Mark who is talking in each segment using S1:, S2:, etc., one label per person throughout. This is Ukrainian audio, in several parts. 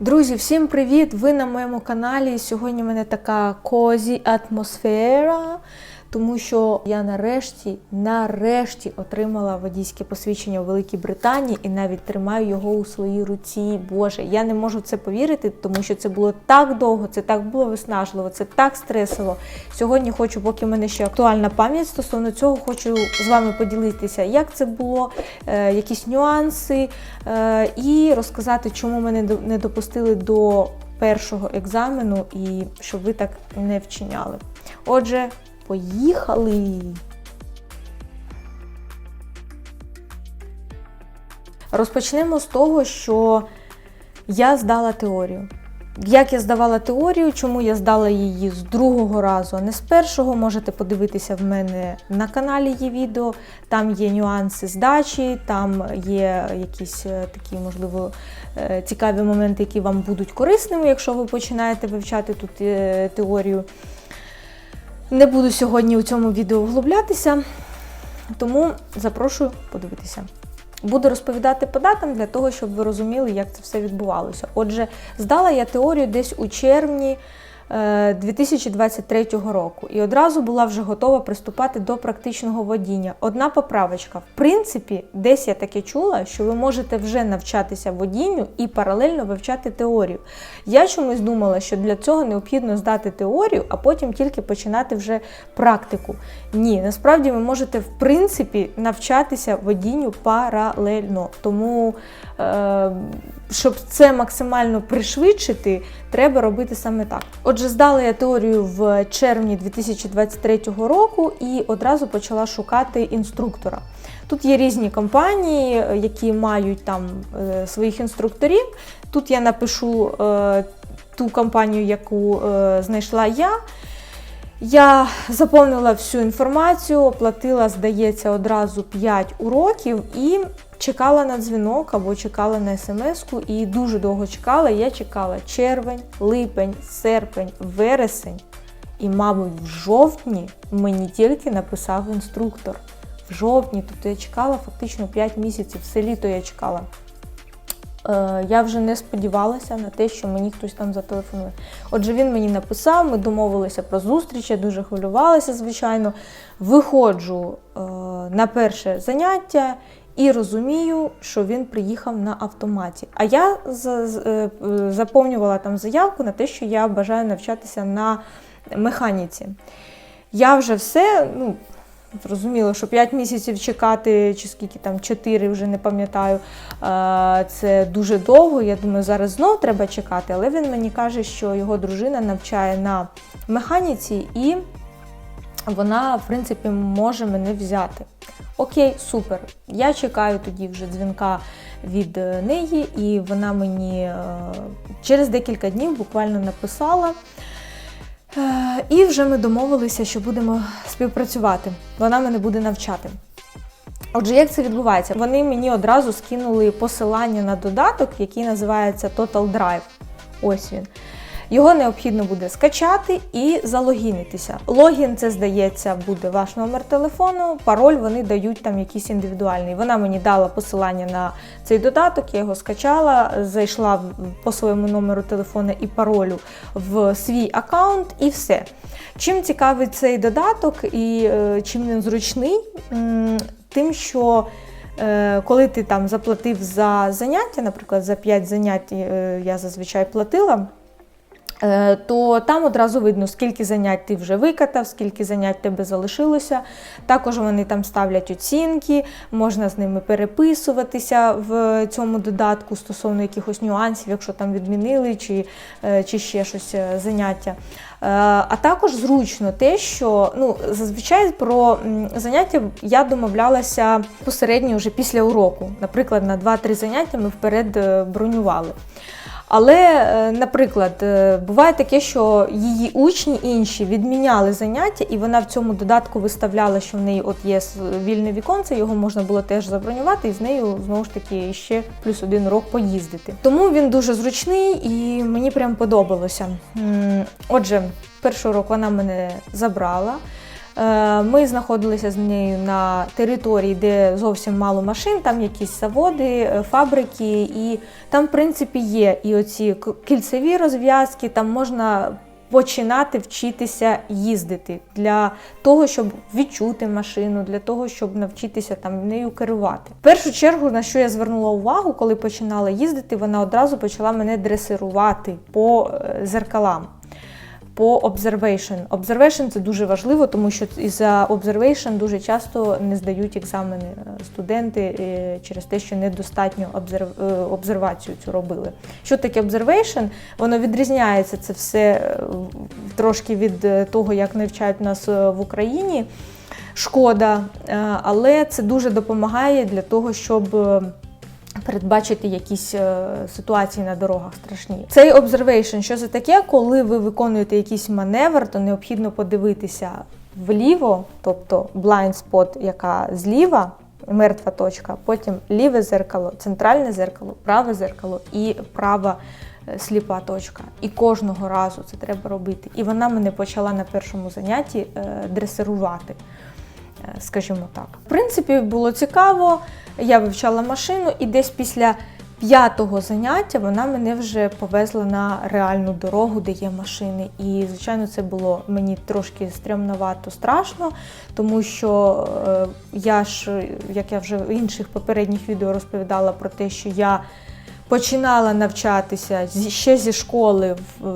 S1: Друзі, всім привіт! Ви на моєму каналі. Сьогодні в мене така козі атмосфера, тому що я нарешті, нарешті отримала водійське посвідчення у Великій Британії і навіть тримаю його у своїй руці. Боже, я не можу це повірити, тому що це було так довго, це так було виснажливо, це так стресово. Сьогодні хочу, поки в мене ще актуальна пам'ять стосовно цього, хочу з вами поділитися, як це було, е, якісь нюанси е, і розказати, чому мене не допустили до першого екзамену і щоб ви так не вчиняли. Отже, поїхали! Розпочнемо з того, що я здала теорію. Як я здавала теорію, чому я здала її з другого разу, а не з першого, можете подивитися в мене на каналі є відео. Там є нюанси здачі, там є якісь е, такі, можливо, е, цікаві моменти, які вам будуть корисними, якщо ви починаєте вивчати тут е, теорію. Не буду сьогодні у цьому відео вглублятися, тому запрошую подивитися. Буду розповідати по датам для того, щоб ви розуміли, як це все відбувалося. Отже, здала я теорію десь у червні 2023 року і одразу була вже готова приступати до практичного водіння. Одна поправочка. В принципі, десь я таке чула, що ви можете вже навчатися водінню і паралельно вивчати теорію. Я чомусь думала, що для цього необхідно здати теорію, а потім тільки починати вже практику. Ні, насправді ви можете в принципі навчатися водінню паралельно. Тому, е, щоб це максимально пришвидшити, треба робити саме так. Отже, здала я теорію в червні 2023 року і одразу почала шукати інструктора. Тут є різні компанії, які мають там е, своїх інструкторів. Тут я напишу е, ту компанію, яку е, знайшла я. Я заповнила всю інформацію, оплатила, здається, одразу 5 уроків і чекала на дзвінок або чекала на смс-ку і дуже довго чекала. Я чекала червень, липень, серпень, вересень. І, мабуть, в жовтні мені тільки написав інструктор. В жовтні, тобто я чекала фактично 5 місяців, все літо я чекала. Е, я вже не сподівалася на те, що мені хтось там зателефонує. Отже, він мені написав, ми домовилися про зустріч, я дуже хвилювалася, звичайно. Виходжу е, на перше заняття і розумію, що він приїхав на автоматі. А я е, заповнювала там заявку на те, що я бажаю навчатися на механіці. Я вже все, ну, Зрозуміло, що 5 місяців чекати, чи скільки там 4, вже не пам'ятаю, це дуже довго. Я думаю, зараз знов треба чекати, але він мені каже, що його дружина навчає на механіці і вона, в принципі, може мене взяти. Окей, супер. Я чекаю тоді вже дзвінка від е, неї, і вона мені е, через декілька днів буквально написала. Е, І вже ми домовилися, що будемо співпрацювати. Вона мене буде навчати. Отже, як це відбувається? Вони мені одразу скинули посилання на додаток, який називається Total Drive. Ось він. Його необхідно буде скачати і залогінитися. Логін, це здається, буде ваш номер телефону, пароль вони дають там якийсь індивідуальний. Вона мені дала посилання на цей додаток, я його скачала, зайшла по своєму номеру телефону і паролю в свій аккаунт і все. Чим цікавий цей додаток і е, чим він зручний, тим, що е, коли ти там заплатив за заняття, наприклад, за 5 занять е, я зазвичай платила. Е, То там одразу видно, скільки занять ти вже викатав, скільки занять тебе залишилося. Також вони там ставлять оцінки, можна з ними переписуватися в цьому додатку стосовно якихось нюансів, якщо там відмінили чи, е, чи ще щось е, заняття. А також зручно те, що ну, зазвичай про заняття я домовлялася посередньо вже після уроку. Наприклад, на 2-3 заняття ми вперед бронювали. Але, е, наприклад, е, буває таке, що її учні інші відміняли заняття, і вона в цьому додатку виставляла, що в неї от є вільне віконце, його можна було теж забронювати, і з нею знову ж таки ще плюс один урок поїздити. Тому він дуже зручний і мені прям подобалося. Отже, перший урок вона мене забрала. Е, Ми знаходилися з нею на території, де зовсім мало машин, там якісь заводи, е, фабрики, і там, в принципі, є і оці кільцеві розв'язки, там можна починати вчитися їздити для того, щоб відчути машину, для того, щоб навчитися там нею керувати. В першу чергу, на що я звернула увагу, коли починала їздити, вона одразу почала мене дресирувати по е, зеркалам. По observation. Observation – це дуже важливо, тому що із-за observation дуже часто не здають екзамени е, студенти е, через те, що недостатньо обзерв- е, цю робили. Що таке observation? Воно відрізняється це все трошки від того, як навчають нас в Україні. Шкода, але це дуже допомагає для того, щоб. Передбачити якісь е, ситуації на дорогах страшні. Цей observation, що це таке, коли ви виконуєте якийсь маневр, то необхідно подивитися вліво, тобто blind spot, яка зліва, мертва точка, потім ліве зеркало, центральне зеркало, праве зеркало і права е, сліпа точка. І кожного разу це треба робити. І вона мене почала на першому занятті е, дресирувати скажімо так. В принципі, було цікаво. Я вивчала машину, і десь після п'ятого заняття вона мене вже повезла на реальну дорогу, де є машини. І, звичайно, це було мені трошки стрімновато страшно, тому що е, я ж, як я вже в інших попередніх відео розповідала про те, що я починала навчатися ще зі школи в, е,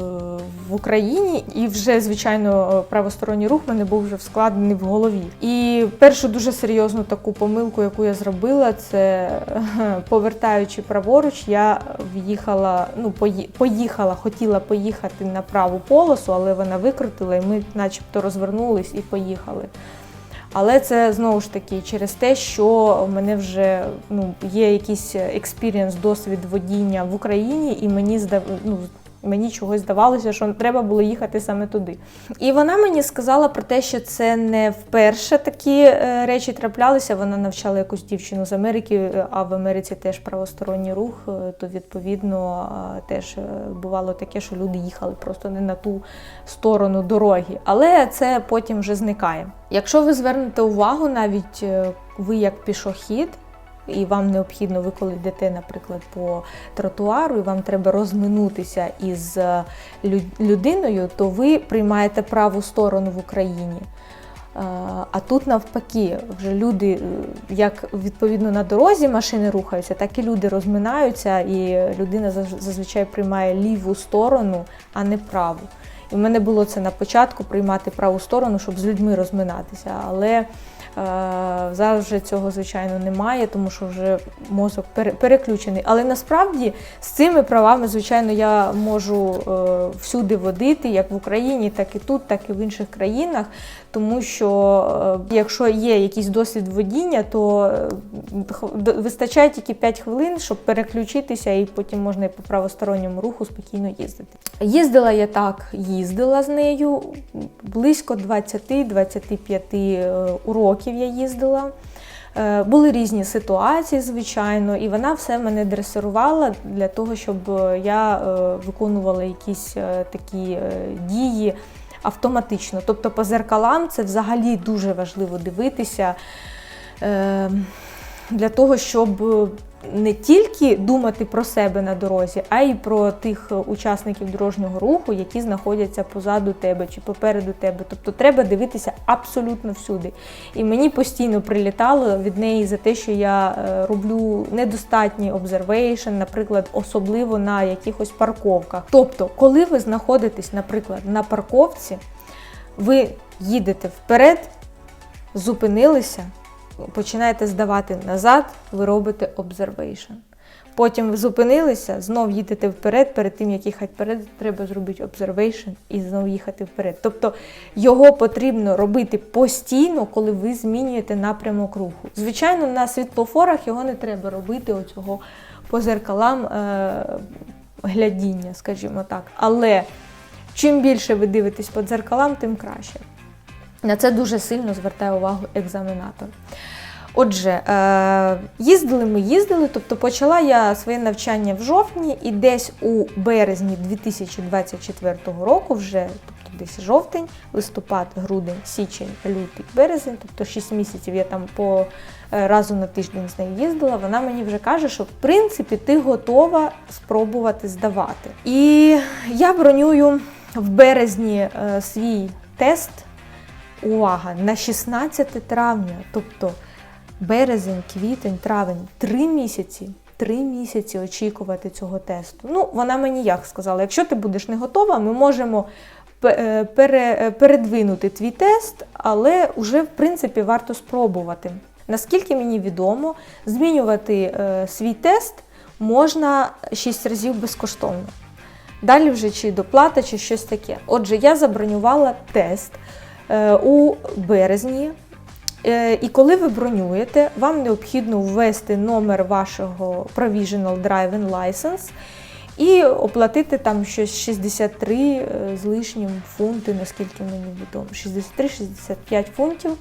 S1: в Україні, і вже, звичайно, правосторонній рух мене був вже складений в голові. І першу дуже серйозну таку помилку, яку я зробила, це е, повертаючи праворуч, я в'їхала, ну, поїхала, хотіла поїхати на праву полосу, але вона викрутила, і ми начебто розвернулись і поїхали. Але це знову ж таки через те, що в мене вже ну, є якийсь експірієнс, досвід водіння в Україні, і мені здав... ну, мені чогось здавалося, що треба було їхати саме туди. І вона мені сказала про те, що це не вперше такі е, речі траплялися. Вона навчала якусь дівчину з Америки, е, а в Америці теж правосторонній рух, е, то відповідно теж бувало таке, що люди їхали просто не на ту сторону дороги. Але це потім вже зникає. Якщо ви звернете увагу, навіть ви як пішохід. І вам необхідно, ви коли йдете, наприклад, по тротуару, і вам треба розминутися із е, людиною, то ви приймаєте праву сторону в Україні. Е, А тут навпаки, вже люди, е, як відповідно на дорозі машини рухаються, так і люди розминаються, і людина зазвичай приймає ліву сторону, а не праву. І в мене було це на початку приймати праву сторону, щоб з людьми розминатися. Але Зараз вже цього, звичайно, немає, тому що вже мозок пере- переключений. Але насправді з цими правами, звичайно, я можу е, всюди водити, як в Україні, так і тут, так і в інших країнах. Тому що е, якщо є якийсь досвід водіння, то е, вистачає тільки 5 хвилин, щоб переключитися, і потім можна і по правосторонньому руху спокійно їздити. Їздила я так, їздила з нею близько 20-25 е, уроків я їздила. Е, Були різні ситуації, звичайно, і вона все мене дресирувала для того, щоб е, я е, виконувала якісь такі дії автоматично. Тобто по зеркалам це взагалі дуже важливо дивитися для того, щоб не тільки думати про себе на дорозі, а й про тих е, учасників дорожнього руху, які знаходяться позаду тебе чи попереду тебе. Тобто треба дивитися абсолютно всюди. І мені постійно прилітало від неї за те, що я е, роблю недостатній observation, наприклад, особливо на якихось парковках. Тобто, коли ви знаходитесь, наприклад, на парковці, ви їдете вперед, зупинилися, починаєте здавати назад, ви робите observation. Потім зупинилися, знов їдете вперед, перед тим, як їхати вперед, треба зробити observation і знов їхати вперед. Тобто його потрібно робити постійно, коли ви змінюєте напрямок руху. Звичайно, на світлофорах його не треба робити оцього по зеркалам е- глядіння, скажімо так. Але чим більше ви дивитесь по дзеркалам, тим краще. На це дуже сильно звертає увагу екзаменатор. Отже, е, їздили ми їздили, тобто почала я своє навчання в жовтні, і десь у березні 2024 року, вже тобто десь жовтень, листопад, грудень, січень, лютий, березень, тобто 6 місяців я там по е, разу на тиждень з нею їздила. Вона мені вже каже, що в принципі ти готова спробувати здавати. І я бронюю в березні е, свій тест. Увага! На 16 травня, тобто березень, квітень, травень, три місяці. Три місяці очікувати цього тесту. Ну, вона мені як сказала: якщо ти будеш не готова, ми можемо е, е, передвинути твій тест, але вже в принципі варто спробувати. Наскільки мені відомо, змінювати е, свій тест можна 6 разів безкоштовно. Далі вже чи доплата, чи щось таке. Отже, я забронювала тест у березні. Е, І коли ви бронюєте, вам необхідно ввести номер вашого Provisional Driving License і оплатити там щось 63 е, з лишнім фунти, наскільки мені відомо, 63-65 фунтів е,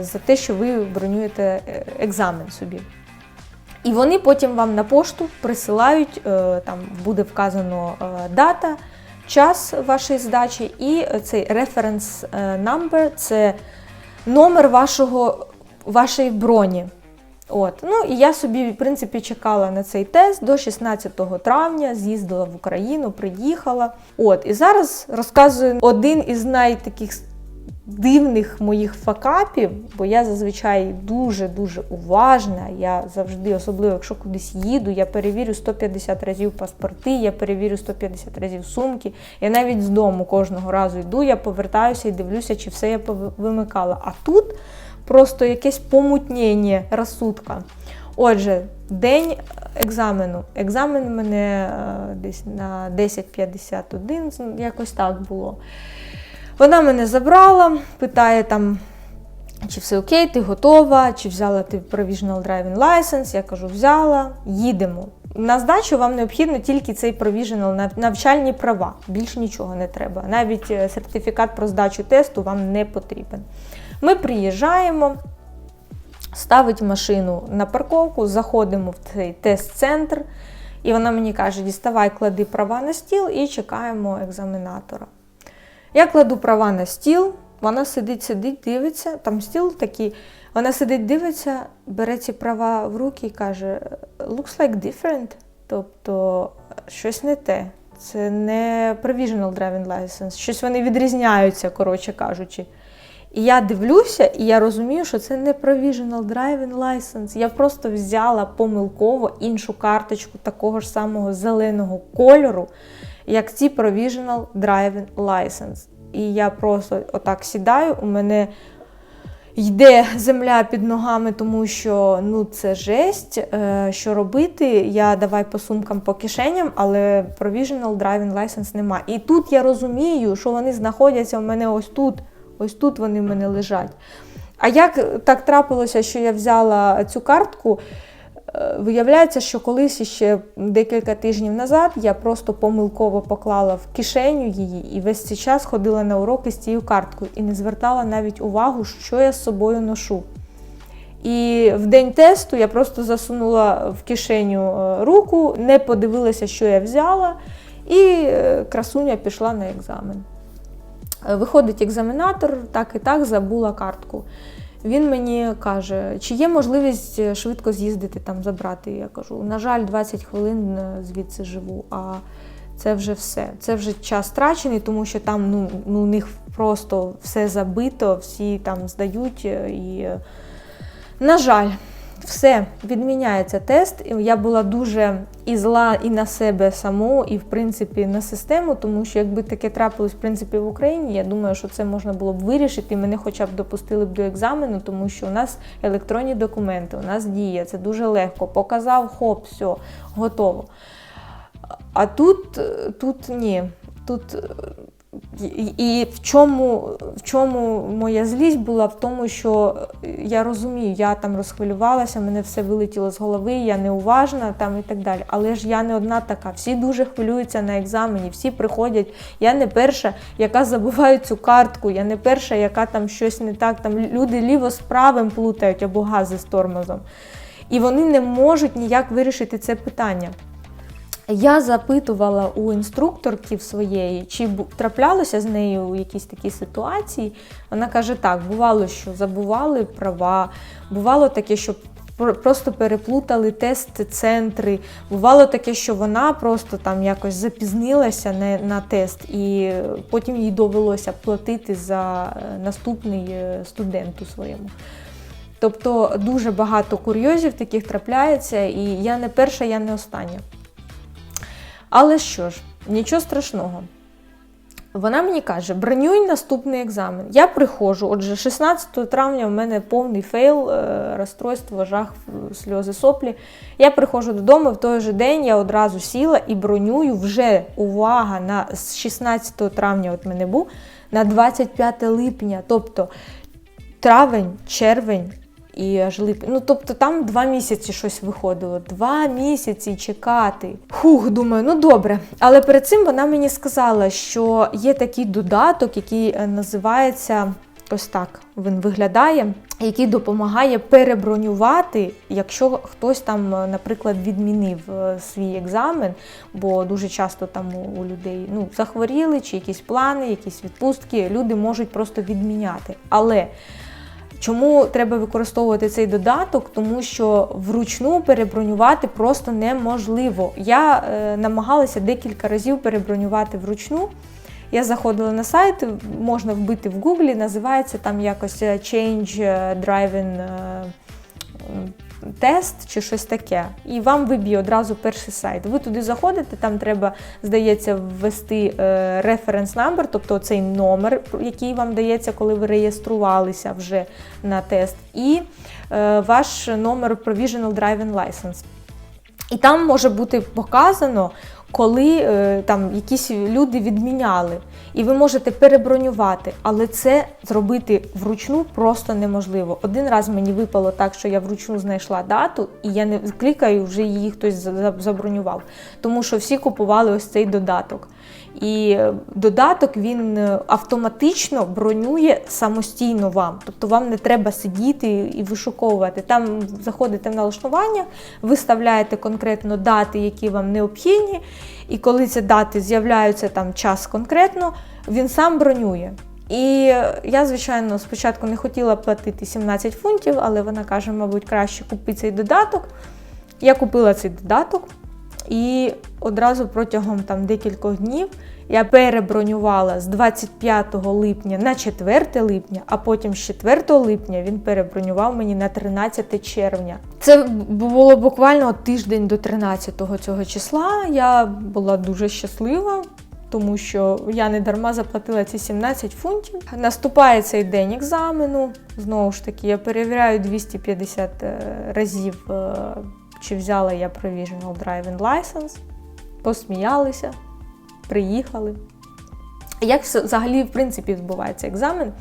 S1: за те, що ви бронюєте е, екзамен собі. І вони потім вам на пошту присилають, е, там буде вказано е, дата, час вашої здачі, і цей reference е, number – це номер вашого, вашої броні. От. Ну, і я собі, в принципі, чекала на цей тест до 16 травня, з'їздила в Україну, приїхала. От. І зараз розказую один із найтаких дивних моїх факапів, бо я зазвичай дуже-дуже уважна. Я завжди, особливо, якщо кудись їду, я перевірю 150 разів паспорти, я перевірю 150 разів сумки. Я навіть з дому кожного разу йду, я повертаюся і дивлюся, чи все я вимикала. А тут просто якесь помутнення розсудка. Отже, день екзамену. Екзамен у мене е, десь на 10.51, якось так було. Вона мене забрала, питає там, чи все окей, ти готова, чи взяла ти Provisional Driving License. Я кажу, взяла, їдемо. На здачу вам необхідно тільки цей Provisional навчальні права. Більш нічого не треба. Навіть е, сертифікат про здачу тесту вам не потрібен. Ми приїжджаємо, ставить машину на парковку, заходимо в цей тест-центр, і вона мені каже: діставай, клади права на стіл і чекаємо екзаменатора. Я кладу права на стіл, вона сидить, сидить, дивиться, там стіл такий. Вона сидить, дивиться, бере ці права в руки і каже: looks like different. Тобто щось не те. Це не provisional driving license, щось вони відрізняються, коротше кажучи. І я дивлюся, і я розумію, що це не provisional driving license. Я просто взяла помилково іншу карточку такого ж самого зеленого кольору, як ці provisional driving license. І я просто отак сідаю, у мене йде земля під ногами, тому що ну це жесть. Е, що робити? Я давай по сумкам, по кишеням, але provisional driving license нема. І тут я розумію, що вони знаходяться у мене ось тут. Ось тут вони в мене лежать. А як так трапилося, що я взяла цю картку? Е, Виявляється, що колись ще декілька тижнів назад я просто помилково поклала в кишеню її і весь цей час ходила на уроки з цією карткою і не звертала навіть увагу, що я з собою ношу. І в день тесту я просто засунула в кишеню е, руку, не подивилася, що я взяла, і е, красуня пішла на екзамен. Виходить екзаменатор, так і так забула картку. Він мені каже, чи є можливість швидко з'їздити там забрати. Я кажу, на жаль, 20 хвилин звідси живу, а це вже все. Це вже час втрачений, тому що там ну, ну, у них просто все забито, всі там здають. І, на жаль, все, відміняється тест. Я була дуже і зла і на себе саму, і в принципі на систему, тому що якби таке трапилось в принципі в Україні, я думаю, що це можна було б вирішити. Мене хоча б допустили б до екзамену, тому що у нас електронні документи, у нас діє, це дуже легко. Показав, хоп, все, готово. А тут, тут ні. Тут і в чому в чому моя злість була? В тому, що я розумію, я там розхвилювалася, мене все вилетіло з голови, я неуважна там і так далі. Але ж я не одна така. Всі дуже хвилюються на екзамені, всі приходять. Я не перша, яка забуває цю картку, я не перша, яка там щось не так. Там люди ліво з правим плутають або гази з тормозом. І вони не можуть ніяк вирішити це питання. Я запитувала у інструкторки своєї, чи траплялося з нею у якісь такі ситуації. Вона каже: так, бувало, що забували права, бувало таке, що просто переплутали тест-центри. Бувало таке, що вона просто там якось запізнилася на, на тест, і потім їй довелося платити за е, наступний е, студенту своєму. Тобто дуже багато курйозів таких трапляється, і я не перша, я не остання. Але що ж, нічого страшного. Вона мені каже: бронюй наступний екзамен. Я приходжу. Отже, 16 травня в мене повний фейл, е, розстройство, жах, е, сльози, соплі. Я приходжу додому в той же день. Я одразу сіла і бронюю вже увага на 16 травня. От мене був на 25 липня. Тобто травень, червень. І аж липень. Ну, тобто там два місяці щось виходило. Два місяці чекати. Хух, думаю, ну добре. Але перед цим вона мені сказала, що є такий додаток, який е, називається ось так він виглядає, який допомагає перебронювати, якщо хтось там, е, наприклад, відмінив е, свій екзамен, бо дуже часто там у- людей ну, захворіли, чи якісь плани, якісь відпустки, люди можуть просто відміняти. Але Чому треба використовувати цей додаток? Тому що вручну перебронювати просто неможливо. Я е, намагалася декілька разів перебронювати вручну. Я заходила на сайт, можна вбити в Гуглі, називається там якось е, Change Driving е, Тест чи щось таке. І вам виб'є одразу перший сайт. Ви туди заходите, там треба, здається, ввести референс number, тобто цей номер, який вам дається, коли ви реєструвалися вже на тест, і е, ваш номер Provisional Driving License. І там може бути показано, коли е, там якісь люди відміняли, і ви можете перебронювати, але це зробити вручну просто неможливо. Один раз мені випало так, що я вручну знайшла дату, і я не клікаю, вже її хтось за- за- забронював. Тому що всі купували ось цей додаток. І е, додаток він е, автоматично бронює самостійно вам. Тобто вам не треба сидіти і вишуковувати. Там заходите в налаштування, виставляєте конкретно дати, які вам необхідні. І коли ці дати з'являються там час конкретно, він сам бронює. І я, звичайно, спочатку не хотіла платити 17 фунтів, але вона каже, мабуть, краще купи цей додаток. Я купила цей додаток, і одразу протягом там декількох днів я перебронювала з 25 липня на 4 липня, а потім з 4 липня він перебронював мені на 13 червня. Це було буквально тиждень до 13 цього числа. Я була дуже щаслива. Тому що я не дарма заплатила ці 17 фунтів. Наступає цей день екзамену. Знову ж таки, я перевіряю 250 е, разів, е, чи взяла я Provisional Driving License. Посміялися, приїхали. Як взагалі, в принципі, відбувається екзамен?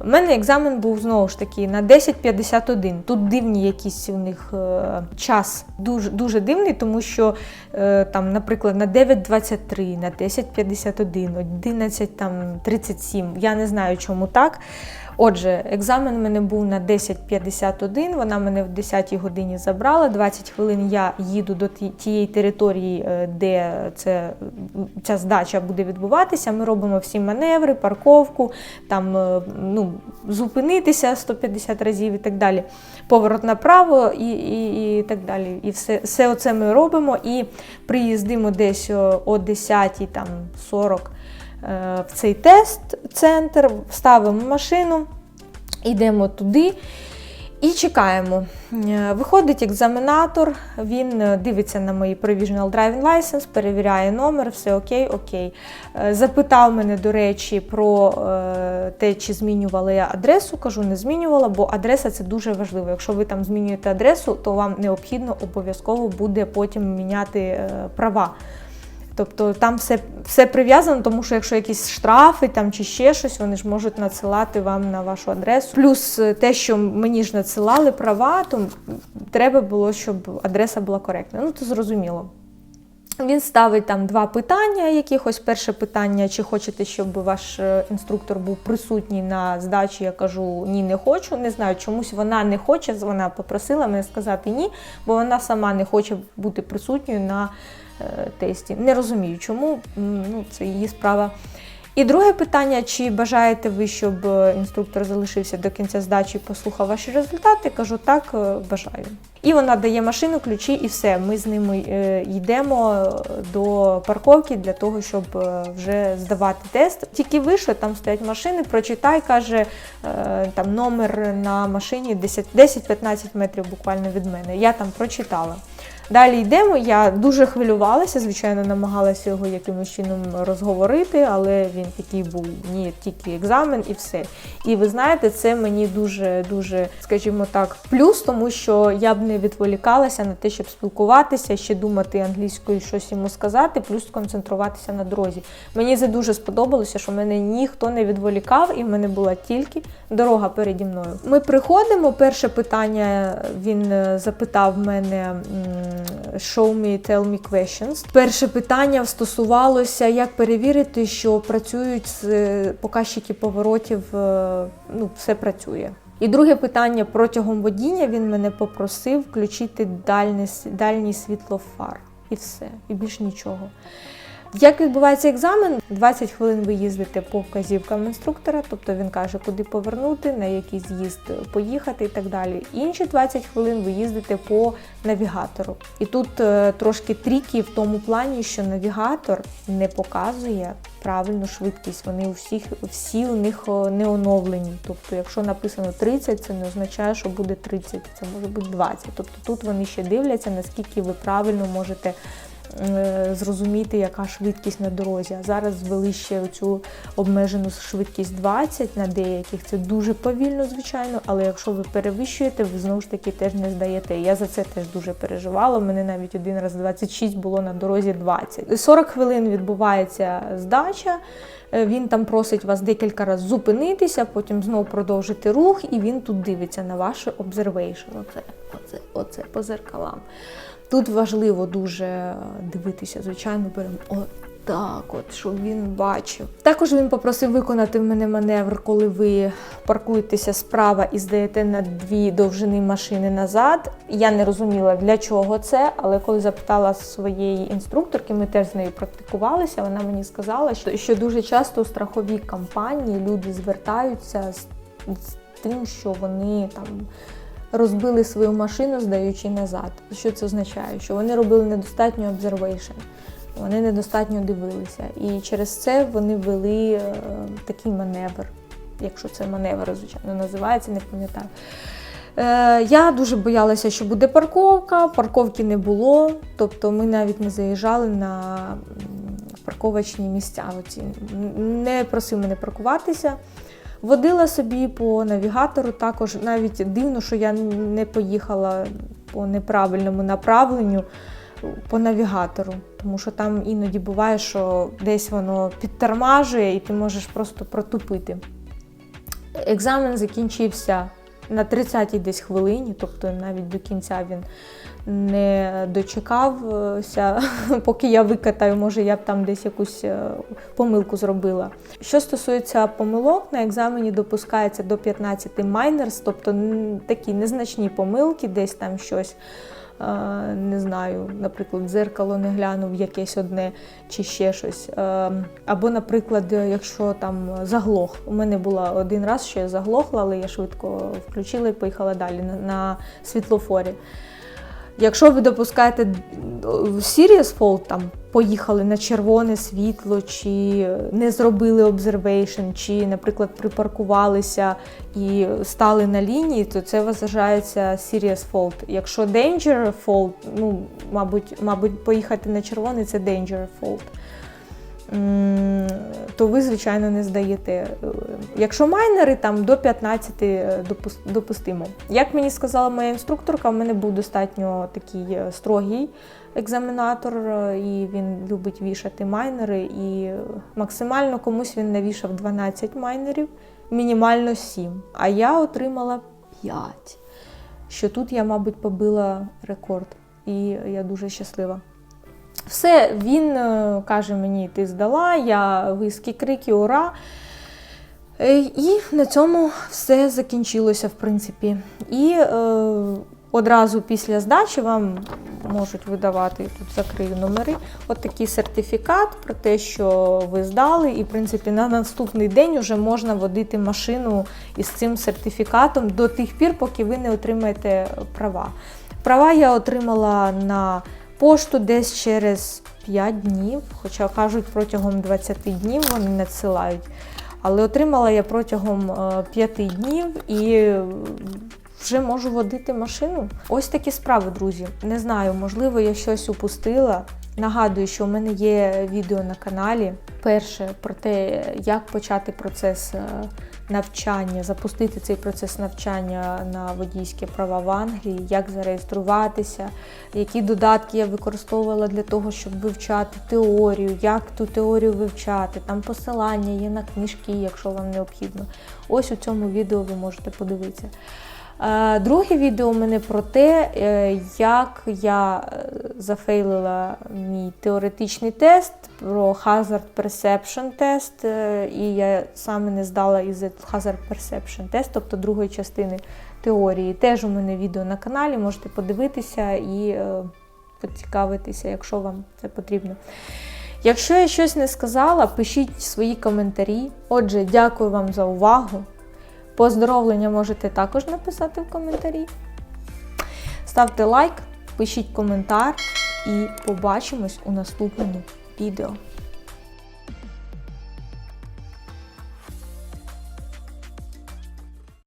S1: У мене екзамен був знову ж таки на 10.51. Тут дивні якісь у них е, час дуже, дуже дивний, тому що е, там, наприклад, на 9.23, на 10.51, 11 там 37. Я не знаю, чому так. Отже, екзамен у мене був на 10.51, вона мене в 10 годині забрала. 20 хвилин я їду до тієї території, е, де це, ця здача буде відбуватися. Ми робимо всі маневри, парковку, там е, ну, зупинитися 150 разів і так далі. Поворот направо і, і, і так далі. І все, все оце ми робимо і приїздимо десь о, о 10 там 40 е, в цей тест-центр, ставимо машину, йдемо туди і чекаємо. Е, Виходить екзаменатор, він е, дивиться на мої Provisional Driving License, перевіряє номер, все окей, окей. Е, Запитав мене, до речі, про е, те, чи змінювала я адресу. Кажу, не змінювала, бо адреса це дуже важливо. Якщо ви там змінюєте адресу, то вам необхідно обов'язково буде потім міняти е, права. Тобто там все, все прив'язано, тому що якщо якісь штрафи там чи ще щось, вони ж можуть надсилати вам на вашу адресу. Плюс е, те, що мені ж надсилали права, то треба було, щоб адреса була коректна. Ну, то зрозуміло. Він ставить там два питання якихось. Перше питання, чи хочете, щоб ваш е, інструктор був присутній на здачі. Я кажу, ні, не хочу. Не знаю, чомусь вона не хоче. Вона попросила мене сказати ні, бо вона сама не хоче бути присутньою на тесті. Не розумію, чому ну, це її справа. І друге питання: чи бажаєте ви, щоб е, інструктор залишився до кінця здачі і послухав ваші результати? Кажу, так, е, бажаю. І вона дає машину, ключі, і все. Ми з ними е, йдемо е, до парковки для того, щоб е, вже здавати тест. Тільки вийшли, там стоять машини, прочитай, каже е, там номер на машині 10-15 метрів буквально від мене. Я там прочитала. Далі йдемо. Я дуже хвилювалася, звичайно, намагалася його якимось чином розговорити, але він такий був ні, тільки екзамен і все. І ви знаєте, це мені дуже, дуже, скажімо так, плюс, тому що я б не відволікалася на те, щоб спілкуватися, ще думати англійською, щось йому сказати, плюс концентруватися на дорозі. Мені це дуже сподобалося, що мене ніхто не відволікав, і в мене була тільки дорога переді мною. Ми приходимо. Перше питання він е, запитав мене show me, tell me questions. Перше питання стосувалося, як перевірити, що працюють е, показчики поворотів, е, ну, все працює. І друге питання протягом водіння він мене попросив включити дальній світло фар. І все, і більш нічого. Як відбувається екзамен? 20 хвилин ви їздите по вказівкам інструктора, тобто він каже, куди повернути, на який з'їзд поїхати і так далі. Інші 20 хвилин ви їздите по навігатору. І тут е, трошки тріки в тому плані, що навігатор не показує правильну швидкість. Вони у всіх всі у них не оновлені. Тобто, якщо написано 30, це не означає, що буде 30, це може бути 20. Тобто тут вони ще дивляться, наскільки ви правильно можете е, зрозуміти, яка швидкість на дорозі. А зараз ввели ще цю обмежену швидкість 20 на деяких. Це дуже повільно, звичайно, але якщо ви перевищуєте, ви знову ж таки теж не здаєте. Я за це теж дуже переживала. У мене навіть один раз 26 було на дорозі 20. 40 хвилин відбувається здача. Е, Він там просить вас декілька разів зупинитися, потім знову продовжити рух, і він тут дивиться на ваше observation. Оце, оце, оце по зеркалам. Тут важливо дуже дивитися, звичайно, прям отак, от, щоб він бачив. Також він попросив виконати в мене маневр, коли ви паркуєтеся справа і здаєте на дві довжини машини назад. Я не розуміла, для чого це, але коли запитала своєї інструкторки, ми теж з нею практикувалися, вона мені сказала, що, що дуже часто у страхові компанії люди звертаються з тим, що вони там розбили свою машину, здаючи назад. Що це означає? Що вони робили недостатньо observation, вони недостатньо дивилися. І через це вони ввели е, такий маневр, якщо це маневр, звичайно, називається, не пам'ятаю. Е, Я дуже боялася, що буде парковка, парковки не було, тобто ми навіть не заїжджали на парковочні місця. Не просив мене паркуватися. Водила собі по навігатору, також навіть дивно, що я не поїхала по неправильному направленню по навігатору, тому що там іноді буває, що десь воно підтормажує і ти можеш просто протупити. Екзамен закінчився на 30-й десь хвилині, тобто навіть до кінця він не дочекався, поки я викатаю, може я б там десь якусь е, помилку зробила. Що стосується помилок, на екзамені допускається до 15 майнерс, тобто такі незначні помилки, десь там щось. Не знаю, наприклад, дзеркало не глянув якесь одне чи ще щось. Або, наприклад, якщо там заглох. У мене була один раз, що я заглохла, але я швидко включила і поїхала далі на світлофорі. Якщо ви допускаєте serious fault, там поїхали на червоне світло, чи не зробили observation, чи, наприклад, припаркувалися і стали на лінії, то це вважається serious fault. Якщо danger fault, ну, мабуть, мабуть, поїхати на червоний це danger fault. То ви, звичайно, не здаєте. Е, Якщо майнери, там до 15 допустимо. Як мені сказала моя інструкторка, в мене був достатньо такий е, строгий екзаменатор, е, і він любить вішати майнери. І максимально комусь він навішав 12 майнерів, мінімально 7. А я отримала 5. Що тут я, мабуть, побила рекорд. І я дуже щаслива. Все, він е, каже мені, ти здала, я виски, крики, ура. Е, І на цьому все закінчилося, в принципі. І е, одразу після здачі вам можуть видавати тут закрию номери. От такий сертифікат про те, що ви здали, і в принципі на наступний день вже можна водити машину із цим сертифікатом до тих пір, поки ви не отримаєте права. Права я отримала на пошту десь через 5 днів, хоча кажуть, протягом 20 днів вони надсилають. Але отримала я протягом 5 днів і е, вже можу водити машину. Ось такі справи, друзі. Не знаю, можливо, я щось упустила. Нагадую, що в мене є відео на каналі. Перше про те, як почати процес е, навчання, запустити цей процес навчання на водійські права в Англії, як зареєструватися, які додатки я використовувала для того, щоб вивчати теорію, як ту теорію вивчати. Там посилання є на книжки, якщо вам необхідно. Ось у цьому відео ви можете подивитися. Е, Друге відео у мене про те, е, як я е, зафейлила мій теоретичний тест про Hazard Perception тест, і я саме не здала із Hazard Perception тест, тобто другої частини теорії. Теж у мене відео на каналі, можете подивитися і поцікавитися, якщо вам це потрібно. Якщо я щось не сказала, пишіть свої коментарі. Отже, дякую вам за увагу. Поздоровлення можете також написати в коментарі. Ставте лайк, пишіть коментар і побачимось у наступному відео.